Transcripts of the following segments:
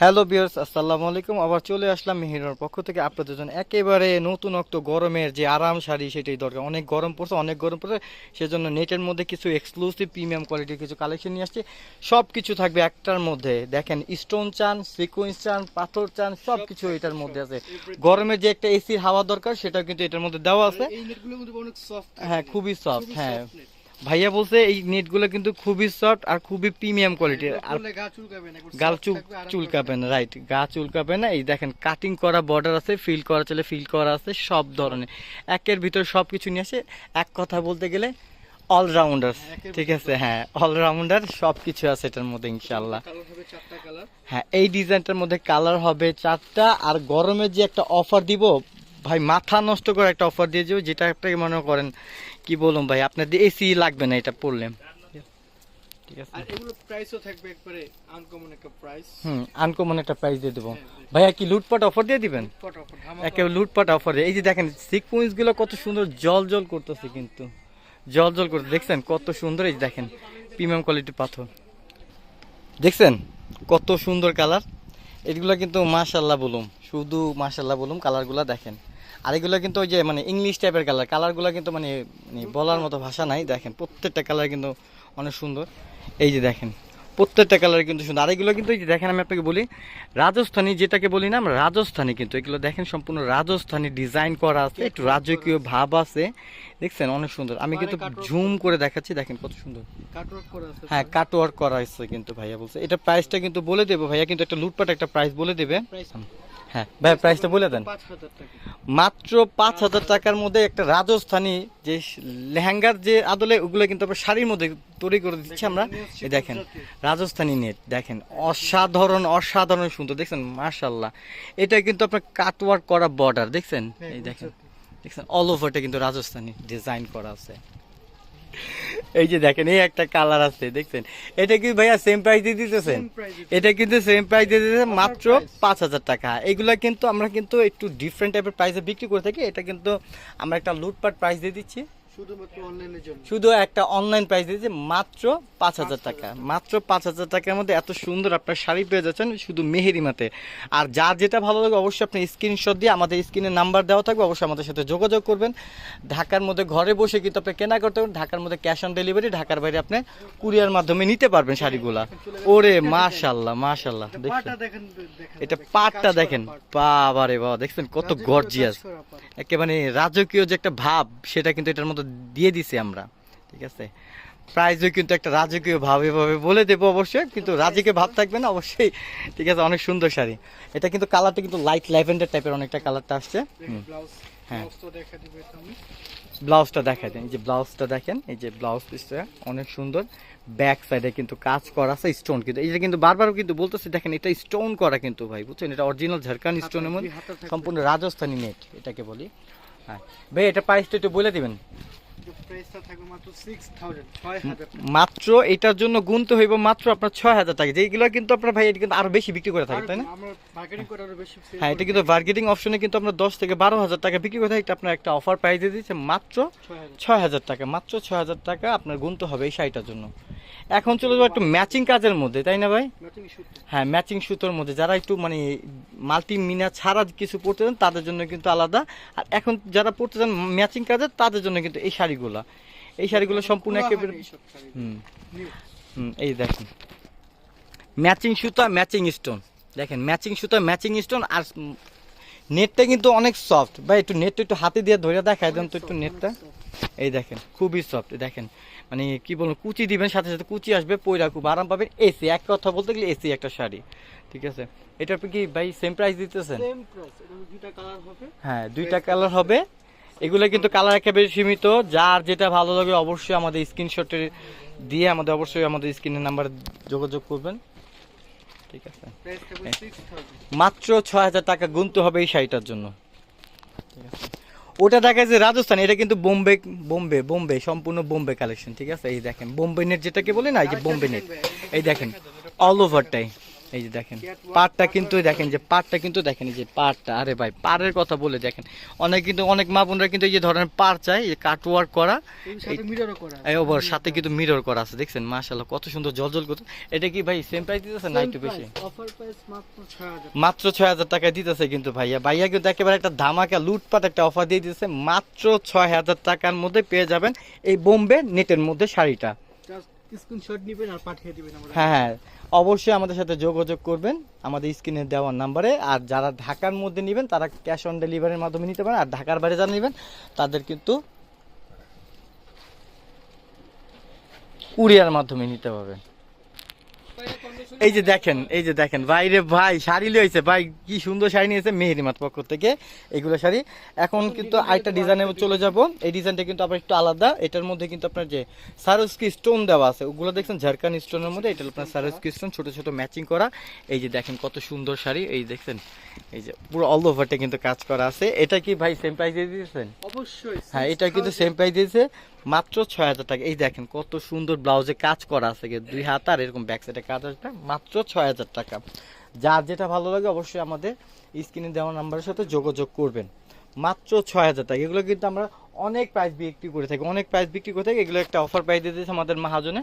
Hello বিয়ার্স আসসালামু আলাইকুম। আবার চলে আসলাম মেহিরার পক্ষ থেকে। আপনাদের জন্য একেবারে নতুন অক্ত গরমের যে আরাম শাড়ি সেটাই দরকার। অনেক গরম পড়ছে অনেক গরম পড়ছে। সেজন্য নেটের মধ্যে কিছু এক্সক্লুসিভ প্রিমিয়াম কোয়ালিটির কিছু কালেকশন নিয়ে আসছে। সব কিছু থাকবে একটার মধ্যে। দেখেন স্টোন চান সিকুয়েন্স চান পাথর চান সব কিছু এটার মধ্যে আছে। গরমের যে একটা এসির হাওয়া দরকার সেটাও কিন্তু এটার মধ্যে দেওয়া আছে। হ্যাঁ খুবই সফট হ্যাঁ। ভাইয়া বলছে এই নেটগুলো কিন্তু খুবই সফট আর খুবই প্রিমিয়াম কোয়ালিটির আর গাল চুল চুলকাবে না রাইট গা চুলকাবে না। এই দেখেন কাটিং করা বর্ডার আছে ফিল করা চলে ফিল করা আছে সব ধরনের। একের ভিতর সব কিছু নিয়ে আসে। এক কথা বলতে গেলে অলরাউন্ডার ঠিক আছে? হ্যাঁ অলরাউন্ডার সব কিছু আছে এটার মধ্যে ইনশাল্লাহ হ্যাঁ এই ডিজাইনটার মধ্যে কালার হবে চারটা আর গরমের যে একটা অফার দিব ভাই মাথা নষ্ট করে একটা অফার দিয়ে যাব যেটা একটা মনে করেন কি বলুন ভাই আপনার এসি লাগবে না এটা পড়লে। ঠিক আছে। আর এগুলো প্রাইসও থাকবে একবারে আনকমন একটা প্রাইস হুম আনকমন একটা প্রাইস দিয়ে দেবো। ভাইয়া কি লুটপাট অফার দিয়ে দিবেন? একেবারে লুটপাট অফার এই যে দেখেন সিকুয়েন্সগুলো কত সুন্দর জল জল করতেছে কিন্তু। জল জল করতে দেখছেন কত সুন্দর? এই যে দেখেন প্রিমিয়াম কোয়ালিটির পাথর। দেখছেন কত সুন্দর কালার এগুলো কিন্তু মাশাল্লাহ বলুম শুধু মাশাল্লাহ বলুম কালারগুলো দেখেন। আর এগুলো কিন্তু ওই যে মানে ইংলিশ টাইপের কালার কালারগুলো কিন্তু মানে মানে বলার মতো ভাষা নাই দেখেন। প্রত্যেকটা কালার কিন্তু অনেক সুন্দর। এই যে দেখেন প্রত্যেকটা কালার কিন্তু সুন্দর। আর এগুলো কিন্তু দেখেন আমি আপনাকে বলি রাজস্থানী যেটাকে বলি না আমরা রাজস্থানী কিন্তু এগুলো দেখেন সম্পূর্ণ রাজস্থানী ডিজাইন করা আছে একটু রাজকীয় ভাব আছে। দেখছেন অনেক সুন্দর। আমি কিন্তু ঝুম করে দেখাচ্ছি দেখেন কত সুন্দর। আছে হ্যাঁ কাটওয়ার্ক করা হয়েছে কিন্তু ভাইয়া বলছে। এটা প্রাইসটা কিন্তু বলে দেবো ভাইয়া কিন্তু একটা লুটপাট একটা প্রাইস বলে দেবে। হ্যাঁ ভাইয়া প্রাইসটা বলে দেন। মাত্র পাঁচ হাজার টাকার মধ্যে একটা রাজস্থানী যে লেহেঙ্গার যে আদলে ওগুলো কিন্তু আমরা শাড়ির মধ্যে তৈরি করে দিচ্ছি আমরা। দেখেন রাজস্থানী নেট দেখেন অসাধারণ অসাধারণ সুন্দর দেখছেন মার্শাল্লাহ এটা কিন্তু আপনার কাটওয়ার্ক করা বর্ডার দেখছেন? এই দেখেন দেখছেন অল ওভারটা কিন্তু রাজস্থানী ডিজাইন করা আছে। এই যে দেখেন এই একটা কালার আছে দেখছেন? এটা কি ভাইয়া সেম প্রাইস দিয়ে দিতেছেন? এটা কিন্তু সেম প্রাইস দিয়ে দিতেছে মাত্র পাঁচ হাজার টাকা। এগুলো কিন্তু আমরা কিন্তু একটু ডিফারেন্ট টাইপের প্রাইসে বিক্রি করে থাকি। এটা কিন্তু আমরা একটা লুটপাট প্রাইস দিয়ে দিচ্ছি। শুধু একটা অনলাইন প্রাইস দিয়েছি মাত্র পাঁচ হাজার টাকা। মাত্র পাঁচ হাজার টাকার মধ্যে এত সুন্দর আপনার শাড়ি পেয়ে যাচ্ছেন শুধু মেহেরিমাতে আর যার যেটা ভালো লাগে অবশ্যই আপনি স্ক্রিনশট দিয়ে আমাদের স্ক্রিনে নাম্বার দেওয়া থাকবে অবশ্যই আমাদের সাথে যোগাযোগ করবেন। ঢাকার মধ্যে ঘরে বসে কিন্তু আপনি কেনা করতে পারবেন ঢাকার মধ্যে ক্যাশ অন ডেলিভারি ঢাকার বাইরে আপনি কুরিয়ার মাধ্যমে নিতে পারবেন শাড়িগুলা। ওরে মাশাল্লাহ মাশাল্লাহ দেখেন এটা পাটটা দেখেন। বাবা রে বাবা দেখছেন কত গর্জিয়াস একেবারে রাজকীয় যে একটা ভাব সেটা কিন্তু এটার মধ্যে দিয়ে দিছি আমরা ঠিক আছে? প্রাইজও কিন্তু একটা রাজকীয় ভাব এভাবে বলে দেবো অবশ্যই কিন্তু রাজকীয় ভাব থাকবে না অবশ্যই ঠিক আছে অনেক সুন্দর শাড়ি। এটা কিন্তু কালারটা কিন্তু লাইট ল্যাভেন্ডার টাইপের অনেকটা কালারটা আসছে। হ্যাঁ। ব্লাউজটা দেখা দেন এই যে ব্লাউজটা দেখেন এই যে ব্লাউজ পিসটা অনেক সুন্দর। ব্যাক সাইডে কিন্তু কাজ করা আছে স্টোন কিন্তু এটা কিন্তু বারবার কিন্তু বলতেছি দেখেন এটা স্টোন করা কিন্তু ভাই বুঝছেন? এটা অরিজিনাল ঝাড়খান স্টোনের মধ্যে সম্পূর্ণ রাজস্থানী নেট এটাকে বলি। হ্যাঁ। ভাই এটা প্রাইসটা একটু বলে দিবেন। মাত্র 6000 6000 টাকা। মাত্র এটার জন্য গুনতে হইব মাত্র আপনার ছয় হাজার টাকা। যেগুলো কিন্তু আপনার ভাই এটা কিন্তু আরও বেশি বিক্রি করে থাকে তাই না? মার্কেটিং হ্যাঁ এটা কিন্তু বার্গেটিং অপশনে কিন্তু আমরা দশ থেকে বারো হাজার টাকা বিক্রি করে থাকি। এটা আপনার একটা অফার প্রাইস দিয়ে দিচ্ছে মাত্র ছয় হাজার। টাকা। মাত্র ছয় হাজার টাকা আপনার গুনতে হবে এই শাড়িটার জন্য। এখন চলে যাব একটু ম্যাচিং কাজের মধ্যে তাই না ভাই? হ্যাঁ ম্যাচিং সুতোর মধ্যে। যারা একটু মানে মাল্টি মিনা ছাড়া কিছু পড়তে চান তাদের জন্য কিন্তু আলাদা। আর এখন যারা পড়তে চান ম্যাচিং কাজের তাদের জন্য কিন্তু এই শাড়িগুলো। এই শাড়িগুলো সম্পূর্ণ একেবারে হুম। হুম এই দেখেন। ম্যাচিং সুতা ম্যাচিং স্টোন দেখেন ম্যাচিং সুতা ম্যাচিং স্টোন আর নেটটা কিন্তু অনেক সফট ভাই একটু নেটটা একটু হাতে দিয়ে ধরে দেখায় দেন তো একটু নেটটা এই দেখেন খুবই সফট দেখেন। মানে কি বলব কুচি দিবেন সাথে সাথে কুচি আসবে পয়রা খুব আরাম পাবেন। এসি এক কথা বলতে গেলে এসি একটা শাড়ি ঠিক আছে? এটার কি ভাই সেম প্রাইস দিতেছেন? সেম প্রাইস এটা দুইটা কালার হবে। হ্যাঁ দুইটা কালার হবে। এগুলো কিন্তু কালার একেবারে সীমিত। যার যেটা ভালো লাগে অবশ্যই আমাদের স্ক্রিনশটে দিয়ে আমাদের অবশ্যই আমাদের স্ক্রিনের নাম্বার যোগাযোগ করবেন। ঠিক আছে? 6000 মাত্র ছয় হাজার টাকা গুনতে হবে এই শাড়িটার জন্য। ঠিক আছে? ওটা দেখা যে রাজস্থান, এটা কিন্তু বোম্বে বোম্বে বোম্বে, সম্পূর্ণ বোম্বে কালেকশন ঠিক আছে? এই দেখেন, বোম্বে নেট যেটাকে বলে না, এই যে বোম্বে নেট এই দেখেন অল ওভারটাই এই যে দেখেন পাটটা কিন্তু দেখেন যে পাটটা কিন্তু দেখেন এই যে পাটটা আরে ভাই পাড়ের কথা বলে দেখেন। অনেক কিন্তু অনেক মা বোনরা কিন্তু এই যে ধরনের পার চাই এই কাটওয়ার্ক করা সাথে মিররও করা এই ওভার সাথে কিন্তু মিরর করা আছে দেখছেন? মাশাআল্লাহ কত সুন্দর জলজল করতে এটা কি ভাই সেম প্রাইস দিতেছে না একটু বেশি? অফার প্রাইস মাত্র 6000 মাত্র ছয় হাজার টাকা দিতেছে কিন্তু ভাইয়া। ভাইয়া কিন্তু একেবারে একটা ধামাকা লুটপাট একটা অফার দিয়ে দিতেছে। মাত্র ছয় হাজার টাকার মধ্যে পেয়ে যাবেন এই বোম্বে নেটের মধ্যে শাড়িটা। স্ক্রিনশট নেবেন আর পাঠিয়ে দিবেন হ্যাঁ হ্যাঁ। অবশ্যই আমাদের সাথে যোগাযোগ করবেন। আমাদের স্ক্রিনে দেওয়ার নাম্বারে। আর যারা ঢাকার মধ্যে নেবেন, তারা ক্যাশ অন ডেলিভারির মাধ্যমে নিতে পারেন। আর ঢাকার বাইরে যারা নেবেন, তাদের কিন্তু কুরিয়ার মাধ্যমে নিতে পারবেন। এই যে দেখেন, এই যে দেখেন বাইরে ভাই, শাড়ি লইছে ভাই, কি সুন্দর শাড়ি নিয়েছে মেহেরিমাত পক্ষ থেকে এগুলো শাড়ি। এখন কিন্তু আরেকটা ডিজাইনে চলে যাব। এই ডিজাইনটা কিন্তু আবার একটু আলাদা। এটার মধ্যে কিন্তু আপনার যে সারস্কি স্টোন দেওয়া আছে, ওগুলো দেখছেন ঝাড়খান স্টোনের মধ্যে এটা আপনার সারস্কি স্টোন ছোট ছোট ম্যাচিং করা। এই যে দেখেন কত সুন্দর শাড়ি। এই দেখছেন, এই যে পুরো অল ওভারটা কিন্তু কাজ করা আছে। এটা কি ভাই সেম প্রাইস দিয়ে দিয়েছেন? অবশ্যই হ্যাঁ এটা কিন্তু সেম প্রাইস দিয়েছে মাত্র ছয় হাজার টাকা। এই দেখেন কত সুন্দর ব্লাউজে কাজ করা আছে দুই হাত আর এরকম ব্যাক সাইডে কাজ আসবে মাত্র ছয় হাজার টাকা। যার যেটা ভালো লাগে অবশ্যই আমাদের স্ক্রিনে দেওয়া নাম্বারের সাথে যোগাযোগ করবেন। মাত্র ছয় হাজার টাকা। এগুলো কিন্তু আমরা অনেক প্রাইস বিক্রি করে থাকি অনেক প্রাইস বিক্রি করে থাকি এগুলো একটা অফার প্রাইস দিয়েছে আমাদের মাহাজনে।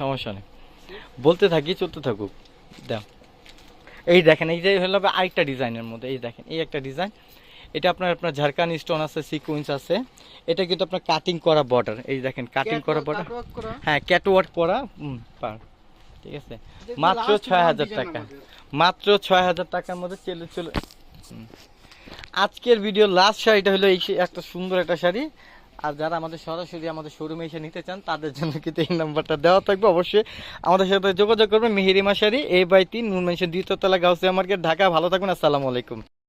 সমস্যা নেই। বলতে থাকি চলতে থাকুক। দাও এই দেখেন এই যে হলো আরেকটা ডিজাইনের মধ্যে এই দেখেন এই একটা ডিজাইন এটা আপনার আপনার ঝাড়খান স্টোন আছে সিকুয়েন্স আছে। এটা কিন্তু আপনার কাটিং করা বর্ডার এই দেখেন কাটিং করা বর্ডার হ্যাঁ ক্যাটওয়ার্ক করা পার। ঠিক আছে? মাত্র ছয় হাজার টাকা। মাত্র ছয় হাজার টাকার মধ্যে চলে চলে আজকের ভিডিও লাস্ট শাড়িটা হলো এই একটা সুন্দর একটা শাড়ি। আর যারা আমাদের সরাসরি আমাদের শোরুমে এসে নিতে চান তাদের জন্য কিন্তু এই নাম্বারটা দেওয়া থাকবে। অবশ্যই আমাদের সাথে যোগাযোগ করবেন মেহেরিমা শাড়ি এ বাই তিন নুন মেনশন দ্বিতীয় তলা গাউসিয়া মার্কেট ঢাকা। ভালো থাকবেন আসসালামু আলাইকুম।